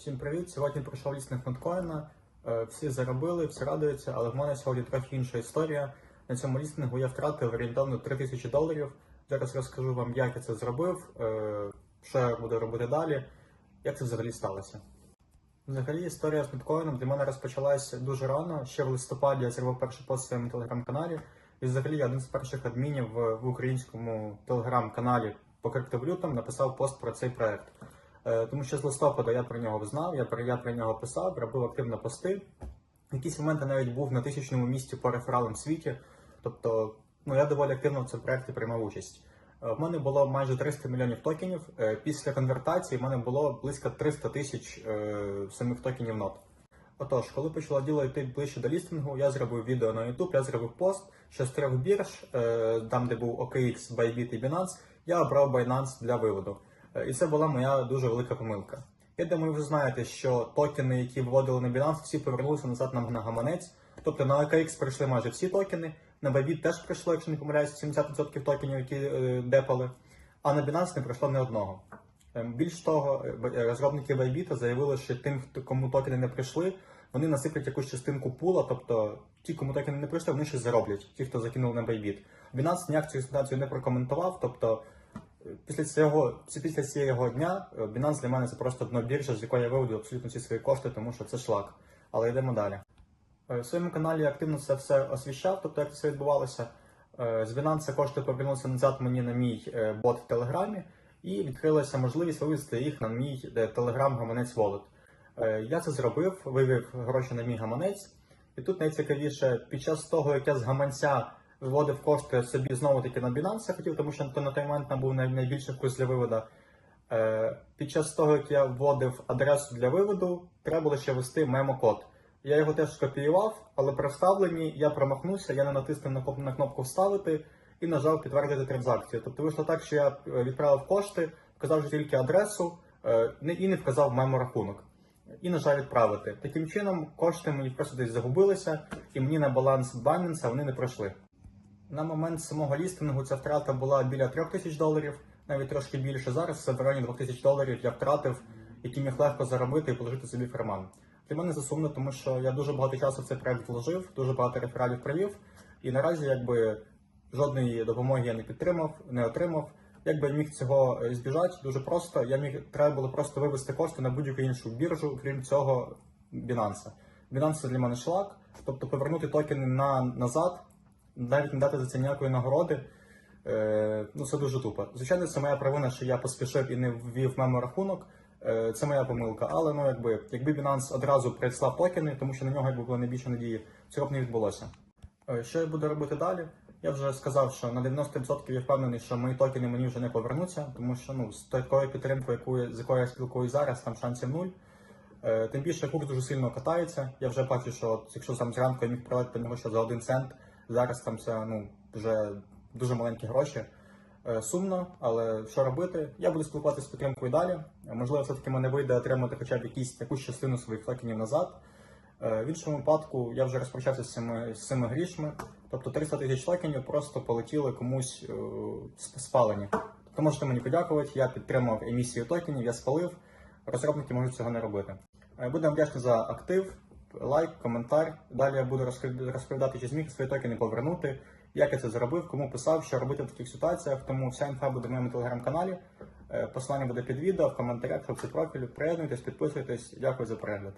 Всім привіт! Сьогодні пройшов лісник ноткоїна. Е, Всі заробили, всі радуються, але в мене сьогодні трохи інша історія. На цьому лістингу я втратив орієнтовно 3000 доларів. Зараз розкажу вам, як я це зробив, е, що я буду робити далі, як це взагалі сталося. Взагалі, історія з біткоїном для мене розпочалася дуже рано. Ще в листопаді я зробив перший пост в своєму телеграм-каналі. І взагалі я один з перших адмінів в українському телеграм-каналі по криптовалютам написав пост про цей проект. Е, Тому що з листопада я про нього знав, я про, я про нього писав, робив активно пости. В якісь моменти навіть був на тисячному місці по рефералам світі. Тобто, ну я доволі активно в цьому проєкті приймав участь. Е, В мене було майже 300 мільйонів токенів. Е, Після конвертації в мене було близько 300 тисяч самих токенів нот. Отож, коли почало діло йти ближче до лістингу, я зробив відео на YouTube, я зробив пост, що з трьох бірж, там де був OKX, Bybit і Binance, я обрав Binance для виводу. Е, І це була моя дуже велика помилка. Я думаю, ви знаєте, що токени, які виводили на Binance, всі повернулися назад на, гаманець. Тобто на OKX прийшли майже всі токени, на Bybit теж прийшло, якщо не помиляюся, 70% токенів, які е, депали, а на Binance не прийшло ні одного. Ем, Більш того, е, е, розробники Bybit заявили, що тим, кому токени не прийшли, вони насиплять якусь частинку пула, тобто ті, кому токени не прийшли, вони щось зароблять, ті, хто закинули на Bybit. Binance ніяк цю ситуацію не прокоментував, тобто після цього, після цього дня е, Binance для мене це просто дно біржа, з якої я виведу абсолютно всі свої кошти, тому що це шлак. Але йдемо далі. Е, В своєму каналі я активно це все освіщав, тобто як це відбувалося. Е, З Binance кошти повернулися назад мені на мій бот в Телеграмі, і відкрилася можливість вивести їх на мій Telegram гаманець Wallet. Я це зробив, вивів гроші на мій гаманець. І тут найцікавіше, під час того, як я з гаманця виводив кошти собі знову таки на Binance я хотів, тому що на той момент там був найбільший курс для виводу. Е, Під час того, як я вводив адресу для виводу, треба було ще ввести мемо-код. Я його теж скопіював, але при вставленні я промахнувся, я не натиснув на на кнопку Вставити і нажав підтвердити транзакцію. Тобто вийшло так, що я е, відправив кошти, вказав тільки адресу е, і не вказав мемо-рахунок. І нажав відправити. Таким чином, кошти мені просто десь загубилися, і мені на баланс Binance вони не пройшли. На момент самого лістингу ця втрата була біля 3 тисяч доларів, навіть трошки більше. Зараз в районі 2 тисяч доларів я втратив, які міг легко заробити і положити собі в карман. Для мене це сумно, тому що я дуже багато часу в цей проект вложив, дуже багато рефералів провів, і наразі якби жодної допомоги я не підтримав, не отримав. Якби я міг цього е, збіжати, дуже просто. Я міг треба було просто вивести кошти на будь-яку іншу біржу, крім цього Binance. Binance для мене шлак, тобто повернути токени на назад, навіть не дати за це ніякої нагороди. Е, ну це дуже тупо. Звичайно, це моя провина, що я поспішив і не ввів мемо-рахунок. Е, це моя помилка. Але ну якби якби Binance одразу прислав токени, тому що на нього якби було найбільше надії, цього б не відбулося. Е, Що я буду робити далі? Я вже сказав, що на 90% я впевнений, що мої токени мені вже не повернуться, тому що ну з такою підтримкою, яку з якою я спілкуюсь зараз, там шансів нуль. Тим більше курс дуже сильно катається. Я вже бачу, що от, якщо там зранку я міг продати по нього ще за один цент, зараз там це ну вже дуже маленькі гроші. Е, Сумно, але що робити? Я буду спілкуватися з підтримкою далі. Можливо, все-таки мене вийде отримати хоча б якісь якусь частину своїх токенів назад. Е, В іншому випадку я вже розпочався з цими, з цими грішми. Тобто 300 тисяч токенів просто полетіли комусь е, спалені. Тобто можете мені подякувати, я підтримав емісію токенів, я спалив. Розробники можуть цього не робити. Будемо вдячні за актив, лайк, коментар. Далі я буду розповідати, чи зміг свої токени повернути, як я це зробив, кому писав, що робити в таких ситуаціях. Тому вся інфа буде в моєму телеграм-каналі. Е, Посилання буде під відео, в коментарях, в профілю. Приєднуйтесь, підписуйтесь. Дякую за перегляд.